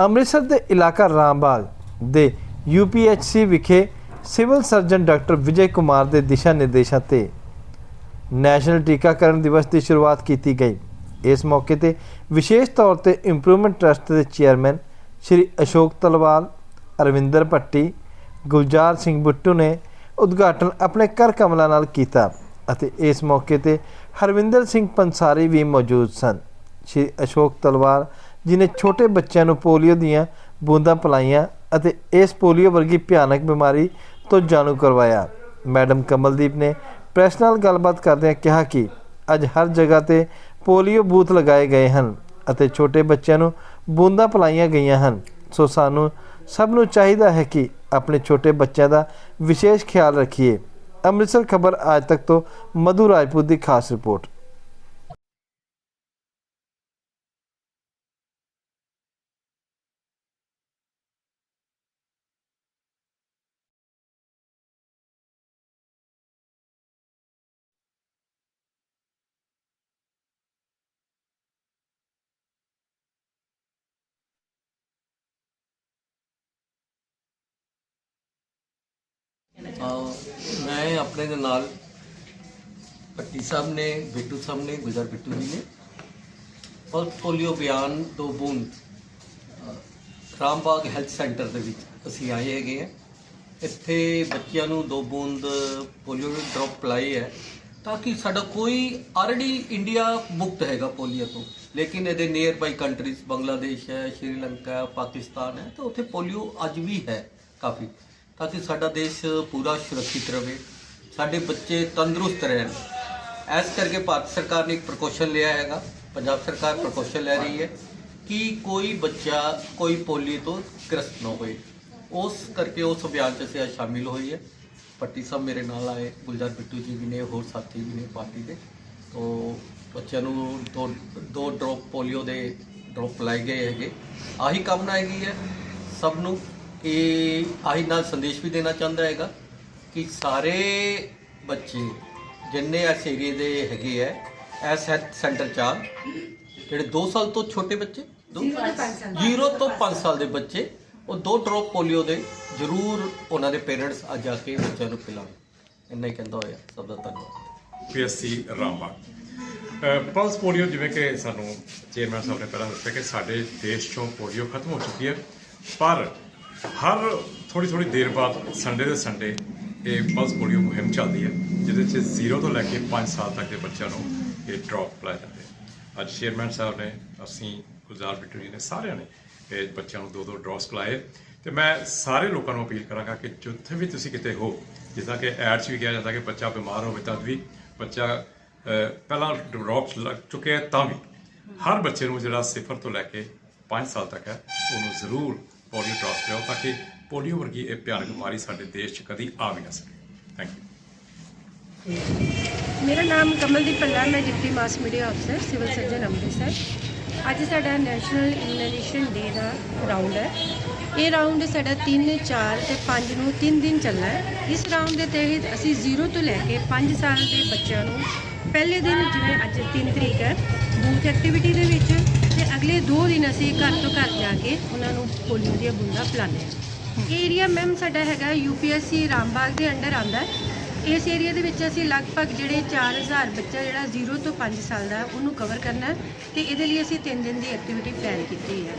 ਅੰਮ੍ਰਿਤਸਰ ਦੇ ਇਲਾਕਾ ਰਾਮਬਾਗ ਦੇ ਯੂਪੀਐਚਸੀ ਵਿਖੇ civil surgeon doctor Vijay Kumar ਦੇ ਦਿਸ਼ਾ ਨਿਰਦੇਸ਼ਾਂ ਤੇ ਨੈਸ਼ਨਲ ਟੀਕਾਕਰਨ ਦਿਵਸ ਦੀ ਸ਼ੁਰੂਆਤ ਕੀਤੀ ਗਈ। ਇਸ ਮੌਕੇ ਤੇ ਵਿਸ਼ੇਸ਼ ਤੌਰ ਤੇ ਇੰਪਰੂਵਮੈਂਟ ਟਰਸਟ ਦੇ ਚੇਅਰਮੈਨ ਸ਼੍ਰੀ ਅਸ਼ੋਕ ਤਲਵਾਲ, ਅਰਵਿੰਦਰ ਭੱਟੀ, ਗੁਲਜ਼ਾਰ ਸਿੰਘ ਬੁੱਟੂ ਨੇ ਉਦਘਾਟਨ ਆਪਣੇ ਕਰ ਕਮਲਾਂ ਨਾਲ ਕੀਤਾ ਅਤੇ ਇਸ ਮੌਕੇ ਤੇ ਹਰਵਿੰਦਰ ਸਿੰਘ ਪੰਸਾਰੀ ਵੀ ਮੌਜੂਦ ਸਨ। ਸ਼੍ਰੀ ਅਸ਼ੋਕ ਤਲਵਾਰ ਜਿਨੇ ਛੋਟੇ ਬੱਚਿਆਂ ਨੂੰ ਪੋਲੀਓ ਦੀਆਂ ਬੂੰਦਾਂ ਪਿਲਾਈਆਂ ਅਤੇ ਇਸ ਪੋਲੀਓ ਵਰਗੀ ਭਿਆਨਕ ਬਿਮਾਰੀ ਤੋਂ ਜਾਣੂ ਕਰਵਾਇਆ। ਮੈਡਮ ਕਮਲਦੀਪ ਨੇ ਪ੍ਰੈਸ ਨਾਲ ਗੱਲਬਾਤ ਕਰਦਿਆਂ ਕਿਹਾ ਕਿ ਅੱਜ ਹਰ ਜਗ੍ਹਾ ਤੇ ਪੋਲੀਓ ਬੂਥ ਲਗਾਏ ਗਏ ਹਨ ਅਤੇ ਛੋਟੇ ਬੱਚਿਆਂ ਨੂੰ ਬੂੰਦਾਂ ਪਲਾਈਆਂ ਗਈਆਂ ਹਨ। ਸੋ ਸਾਨੂੰ ਸਭ ਨੂੰ ਚਾਹੀਦਾ ਹੈ ਕਿ ਆਪਣੇ ਛੋਟੇ ਬੱਚਿਆਂ ਦਾ ਵਿਸ਼ੇਸ਼ ਖਿਆਲ ਰੱਖੀਏ। ਅੰਮ੍ਰਿਤਸਰ ਖਬਰ ਅੱਜ ਤੱਕ ਤੋਂ ਮਧੂ ਰਾਜਪੂਤ ਦੀ ਖਾਸ ਰਿਪੋਰਟ। ਅਹ, ਮੈਂ ਆਪਣੇ ਦੇ ਨਾਲ ਪੱਟੀ ਸਾਹਿਬ ਨੇ, ਬਿੱਟੂ ਸਾਹਿਬ ਨੇ ਗੁਜਰ ਬਿੱਟੂ ਜੀ ਨੇ। ਪਲਸ ਪੋਲੀਓ ਅਭਿਆਨ ਦੋ ਬੂੰਦ, ਅਹ, ਰਾਮਬਾਗ ਹੈਲਥ ਸੈਂਟਰ ਦੇ ਵਿੱਚ ਅਸੀਂ ਆਏ ਹੈਗੇ ਆ। ਇੱਥੇ ਬੱਚਿਆਂ ਨੂੰ ਦੋ ਬੂੰਦ ਪੋਲੀਓ ਦੀ ਡ੍ਰੌਪ ਪਲਾਈ ਹੈ ਤਾਂ ਕਿ ਸਾਡਾ ਕੋਈ ਆਲਰੇਡੀ ਇੰਡੀਆ ਮੁਕਤ ਹੈਗਾ ਪੋਲੀਓ ਤੋਂ। ਲੇਕਿਨ ਇਹਦੇ ਨੀਅਰ ਬਾਈ ਕੰਟਰੀਜ਼ ਬੰਗਲਾਦੇਸ਼ ਹੈ, ਸ਼੍ਰੀਲੰਕਾ, ਪਾਕਿਸਤਾਨ ਹੈ, ਤਾਂ ਉੱਥੇ ਪੋਲੀਓ ਅੱਜ ਵੀ ਹੈ ਕਾਫੀ। ਤਾਂ ਕਿ ਸਾਡਾ ਦੇਸ਼ ਪੂਰਾ ਸੁਰੱਖਿਅਤ ਰਹੇ ਸਾਡੇ ਬੱਚੇ ਤੰਦਰੁਸਤ ਰਹਿਣ। ਇਸ ਕਰਕੇ ਭਾਰਤ ਸਰਕਾਰ ਨੇ ਇੱਕ ਪ੍ਰਕੋਸ਼ਨ ਲਿਆ ਹੈਗਾ। ਪੰਜਾਬ ਸਰਕਾਰ ਪ੍ਰਕੋਸ਼ਨ ਲੈ ਰਹੀ ਹੈ ਕਿ ਕੋਈ ਬੱਚਾ ਕੋਈ ਪੋਲੀਓ ਤੋਂ ਗ੍ਰਸਤ ਨਾ ਹੋਏ। ਉਸ ਕਰਕੇ ਉਸ ਅਭਿਆਨ 'ਚ ਅਸੀਂ ਅੱਜ ਸ਼ਾਮਿਲ ਹੋਈ ਹੈ। ਪੱਟੀ ਸਾਹਿਬ ਮੇਰੇ ਨਾਲ ਆਏ। ਗੁਲਜ਼ਾਰ ਬਿੱਟੂ ਜੀ ਵੀ ਨੇ, ਹੋਰ ਸਾਥੀ ਵੀ ਨੇ ਪਾਰਟੀ ਦੇ। ਤੋ ਬੱਚਿਆਂ ਨੂੰ ਦੋ ਦੋ ਡ੍ਰੌਪ ਪੋਲੀਓ ਦੇ ਡ੍ਰੌਪ ਲਾਏ ਗਏ ਹੈਗੇ। ਆਹੀ ਕਾਮਨਾ ਹੈਗੀ ਹੈ। ਸਭ ਨੂੰ ਕਿ ਆਹੀ ਨਾਲ ਸੰਦੇਸ਼ ਵੀ ਦੇਣਾ ਚਾਹੁੰਦਾ ਹੈਗਾ ਕਿ ਸਾਰੇ ਬੱਚੇ ਜਿੰਨੇ ਇਸ ਏਰੀਏ ਦੇ ਹੈਗੇ ਹੈ ਐਸ ਹੈਲਥ ਸੈਂਟਰ ਚਾਰ ਜਿਹੜੇ 2 ਸਾਲ ਤੋਂ ਛੋਟੇ ਬੱਚੇ 0 ਤੋਂ 5 ਸਾਲ ਦੇ ਬੱਚੇ। ਉਹ ਦੋ ਡ੍ਰੌਪ ਪੋਲੀਓ ਦੇ ਜ਼ਰੂਰ ਉਹਨਾਂ ਦੇ ਪੇਰੈਂਟਸ ਆ ਜਾ ਕੇ ਬੱਚਿਆਂ ਨੂੰ ਪਿਲਾਉਣ। ਇੰਨਾ ਹੀ ਕਹਿੰਦਾ ਹੋਇਆ ਸਭ ਦਾ ਧੰਨਵਾਦ। ਪੀਐਸਸੀ ਰਾਮਬਾਗ ਪਲਸ ਪੋਲੀਓ ਜਿਵੇਂ ਕਿ ਸਾਨੂੰ ਚੇਅਰਮੈਨ ਸਾਹਿਬ ਨੇ ਪਹਿਲਾਂ ਦੱਸਿਆ ਕਿ ਸਾਡੇ ਦੇਸ਼ ਚੋਂ ਪੋਲੀਓ ਖਤਮ ਹੋ ਚੁੱਕੀ ਹੈ ਪਰ ਹਰ ਥੋੜੀ ਥੋੜੀ ਦੇਰ ਬਾਅਦ ਸੰਡੇ ਦੇ ਸੰਡੇ ਇਹ ਪਲਸ ਪੋਲੀਓ ਮੁਹਿੰਮ ਚੱਲਦੀ ਹੈ, ਜਿਹਦੇ 'ਚ 0 ਤੋਂ ਲੈ ਕੇ 5 ਸਾਲ ਤੱਕ ਦੇ ਬੱਚਿਆਂ ਨੂੰ ਇਹ ਡ੍ਰੌਪ ਪਿਲਾਇਆ ਜਾਂਦਾ ਹੈ। ਅੱਜ ਚੇਅਰਮੈਨ ਸਾਹਿਬ ਨੇ, ਅਸੀਂ ਗੁਲਜ਼ਾਰ ਬਿੱਟੂ ਜੀ ਨੇ ਸਾਰਿਆਂ ਨੇ ਇਹ ਬੱਚਿਆਂ ਨੂੰ ਦੋ ਦੋ ਡ੍ਰੌਪਸ ਪਿਲਾਏ। ਤੇ ਮੈਂ ਸਾਰੇ ਲੋਕਾਂ ਨੂੰ ਅਪੀਲ ਕਰਾਂਗਾ ਕਿ ਜਿੱਥੇ ਵੀ ਤੁਸੀਂ ਕਿਤੇ ਹੋ, ਜਿੱਦਾਂ ਕਿ ਐਡਸ ਵੀ ਕਿਹਾ ਜਾਂਦਾ ਕਿ ਬੱਚਾ ਬਿਮਾਰ ਹੋਵੇ ਤਦ ਵੀ ਬੱਚਾ ਪਹਿਲਾਂ ਡ੍ਰੌਪਸ ਲੱਗ ਚੁੱਕਿਆ ਤਾਂ ਵੀ ਹਰ ਬੱਚੇ ਨੂੰ ਜਿਹੜਾ ਸਿਫਰ ਤੋਂ ਲੈ ਕੇ 5 ਸਾਲ ਤੱਕ ਹੈ, ਉਹਨੂੰ ਜ਼ਰੂਰ ਪੋਲੀਓ ਡ੍ਰੌਪਸ ਪਿਲਾਓ ਤਾਂ ਕਿ ਪੋਲੀਓ ਵਰਗੀ ਇਹ ਭਿਆਨਕ ਬਿਮਾਰੀ ਸਾਡੇ ਦੇਸ਼ 'ਚ ਕਦੀ ਆ ਵੀ ਨਾ ਸਕੇ। ਥੈਂਕ ਯੂ ਮੇਰਾ ਨਾਮ ਕਮਲਦੀਪ ਪੱਲਾ ਮੈਂ ਡਿਪਟੀ ਮਾਸ ਮੀਡੀਆ ਅਫਸਰ, ਸਿਵਲ ਸਰਜਨ ਅੰਮ੍ਰਿਤਸਰ। ਅੱਜ ਸਾਡਾ ਨੈਸ਼ਨਲ ਇਮਿਊਨਾਈਜੇਸ਼ਨ ਡੇ ਦਾ ਰਾਉਂਡ ਹੈ। ਇਹ ਰਾਉਂਡ ਸਾਡਾ 3 4 ਤੇ 5 ਨੂੰ 3 ਦਿਨ ਚੱਲਣਾ ਹੈ। ਇਸ ਰਾਉਂਡ ਦੇ ਤਹਿਤ ਅਸੀਂ 0 ਤੋਂ ਲੈ ਕੇ 5 ਸਾਲ ਦੇ ਬੱਚਿਆਂ ਨੂੰ ਪਹਿਲੇ ਦਿਨ ਜਿਵੇਂ ਅੱਜ 3 ਤਰੀਕ ਹੈ ਬੂਥ ਐਕਟੀਵਿਟੀ ਦੇ ਵਿੱਚ ਤੇ ਅਗਲੇ 2 ਦਿਨ ਅਸੀਂ ਘਰ ਤੋਂ ਘਰ ਜਾ ਕੇ ਉਹਨਾਂ ਨੂੰ ਪੋਲੀਓ ਦੀਆਂ ਬੂੰਦਾਂ ਪਿਲਾਉਂਦੇ ਹਾਂ। ਇਹ ਏਰੀਆ ਮੈਮ ਸਾਡਾ ਹੈਗਾ ਯੂਪੀਐਸਸੀ ਰਾਮਬਾਗ ਦੇ ਅੰਡਰ ਆਉਂਦਾ ਹੈ। ਇਸ ਏਰੀਆ ਦੇ ਵਿੱਚ ਅਸੀਂ ਲਗਭਗ ਜਿਹੜੇ 4000 ਬੱਚਾ ਜਿਹੜਾ 0 ਤੋਂ 5 ਸਾਲ ਦਾ ਉਹਨੂੰ ਕਵਰ ਕਰਨਾ ਹੈ ਤੇ ਇਹਦੇ ਲਈ ਅਸੀਂ 3 ਦਿਨ ਦੀ ਐਕਟੀਵਿਟੀ ਪਲਾਨ ਕੀਤੀ ਹੈ।